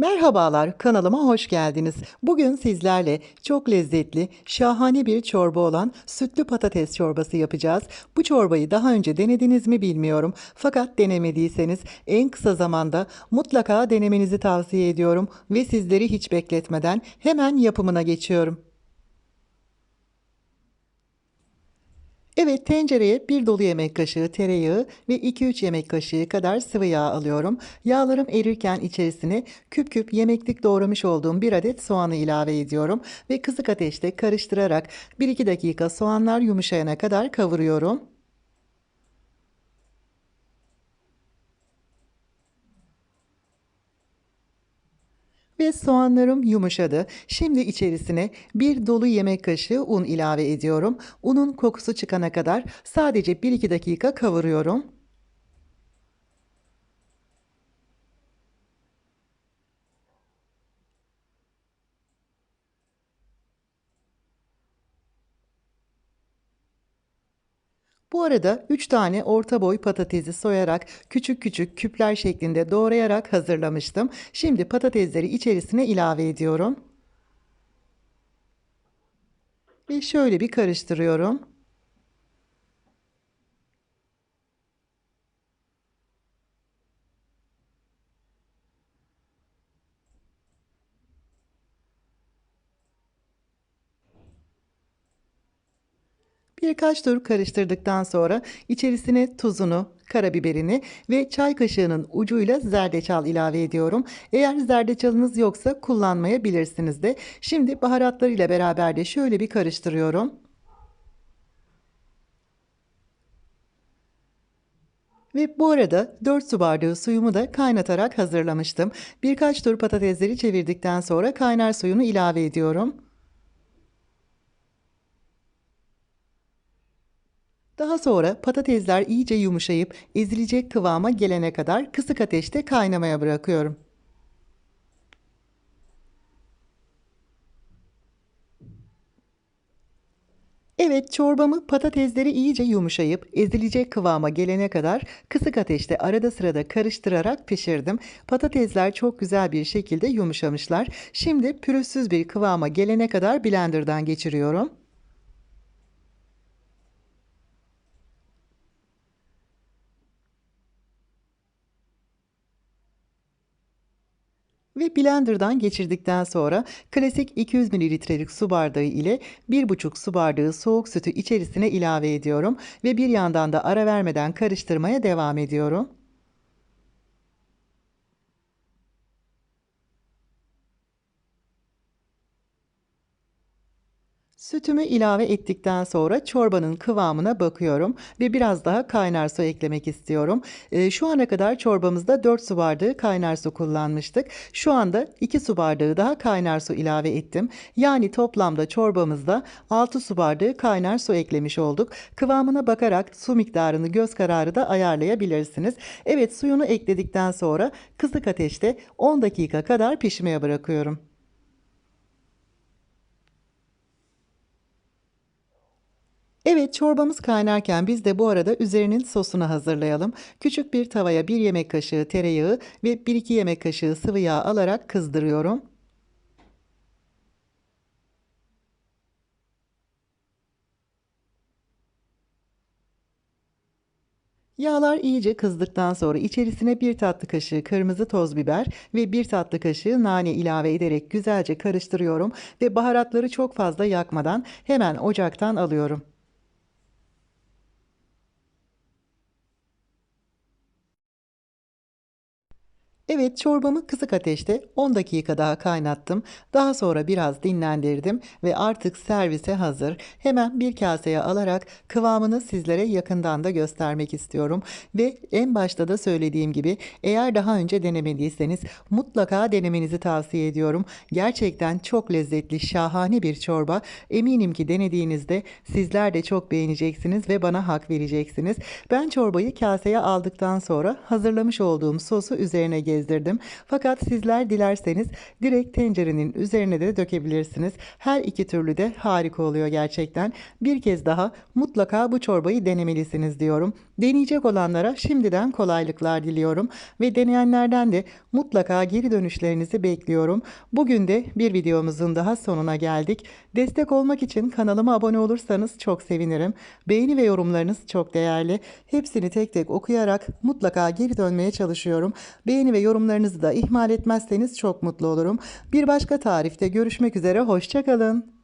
Merhabalar, kanalıma hoş geldiniz. Bugün sizlerle çok lezzetli, şahane bir çorba olan sütlü patates çorbası yapacağız. Bu çorbayı daha önce denediniz mi bilmiyorum. Fakat denemediyseniz en kısa zamanda mutlaka denemenizi tavsiye ediyorum ve sizleri hiç bekletmeden hemen yapımına geçiyorum. Evet tencereye bir dolu yemek kaşığı tereyağı ve 2-3 yemek kaşığı kadar sıvı yağ alıyorum. Yağlarım erirken içerisine küp küp yemeklik doğramış olduğum bir adet soğanı ilave ediyorum. Ve kısık ateşte karıştırarak 1-2 dakika soğanlar yumuşayana kadar kavuruyorum. Ve soğanlarım yumuşadı. Şimdi içerisine bir dolu yemek kaşığı un ilave ediyorum. Unun kokusu çıkana kadar sadece 1-2 dakika kavuruyorum. Bu arada 3 tane orta boy patatesi soyarak küçük küçük küpler şeklinde doğrayarak hazırlamıştım. Şimdi patatesleri içerisine ilave ediyorum. Ve şöyle bir karıştırıyorum. Birkaç tur karıştırdıktan sonra içerisine tuzunu, karabiberini ve çay kaşığının ucuyla zerdeçal ilave ediyorum. Eğer zerdeçalınız yoksa kullanmayabilirsiniz de. Şimdi baharatlarıyla beraber de şöyle bir karıştırıyorum. Ve bu arada 4 su bardağı suyumu da kaynatarak hazırlamıştım. Birkaç tur patatesleri çevirdikten sonra kaynar suyunu ilave ediyorum. Daha sonra patatesler iyice yumuşayıp ezilecek kıvama gelene kadar kısık ateşte kaynamaya bırakıyorum. Evet çorbamı patatesleri iyice yumuşayıp ezilecek kıvama gelene kadar kısık ateşte arada sırada karıştırarak pişirdim. Patatesler çok güzel bir şekilde yumuşamışlar. Şimdi pürüzsüz bir kıvama gelene kadar blenderdan geçiriyorum. Ve blenderdan geçirdikten sonra klasik 200 mililitrelik su bardağı ile 1,5 su bardağı soğuk sütü içerisine ilave ediyorum ve bir yandan da ara vermeden karıştırmaya devam ediyorum. Sütümü ilave ettikten sonra çorbanın kıvamına bakıyorum ve biraz daha kaynar su eklemek istiyorum. Ee, şu ana kadar çorbamızda 4 su bardağı kaynar su kullanmıştık. Şu anda 2 su bardağı daha kaynar su ilave ettim. Yani toplamda çorbamızda 6 su bardağı kaynar su eklemiş olduk. Kıvamına bakarak su miktarını göz kararı da ayarlayabilirsiniz. Evet suyunu ekledikten sonra kısık ateşte 10 dakika kadar pişmeye bırakıyorum. Evet çorbamız kaynarken biz de bu arada üzerinin sosunu hazırlayalım. Küçük bir tavaya 1 yemek kaşığı tereyağı ve 1-2 yemek kaşığı sıvı yağ alarak kızdırıyorum. Yağlar iyice kızdıktan sonra içerisine 1 tatlı kaşığı kırmızı toz biber ve 1 tatlı kaşığı nane ilave ederek güzelce karıştırıyorum ve baharatları çok fazla yakmadan hemen ocaktan alıyorum. Evet çorbamı kısık ateşte 10 dakika daha kaynattım. Daha sonra biraz dinlendirdim ve artık servise hazır. Hemen bir kaseye alarak kıvamını sizlere yakından da göstermek istiyorum. Ve en başta da söylediğim gibi eğer daha önce denemediyseniz mutlaka denemenizi tavsiye ediyorum. Gerçekten çok lezzetli, şahane bir çorba. Eminim ki denediğinizde sizler de çok beğeneceksiniz ve bana hak vereceksiniz. Ben çorbayı kaseye aldıktan sonra hazırlamış olduğum sosu üzerine gezdirdim gezdirdim. Fakat sizler dilerseniz direkt tencerenin üzerine de dökebilirsiniz. Her iki türlü de harika oluyor gerçekten. Bir kez daha mutlaka bu çorbayı denemelisiniz diyorum. Deneyecek olanlara şimdiden kolaylıklar diliyorum ve deneyenlerden de mutlaka geri dönüşlerinizi bekliyorum. Bugün de bir videomuzun daha sonuna geldik. Destek olmak için kanalıma abone olursanız çok sevinirim. Beğeni ve yorumlarınız çok değerli. Hepsini tek tek okuyarak mutlaka geri dönmeye çalışıyorum. Beğeni ve yorumlarınızı da ihmal etmezseniz çok mutlu olurum. Bir başka tarifte görüşmek üzere. Hoşçakalın.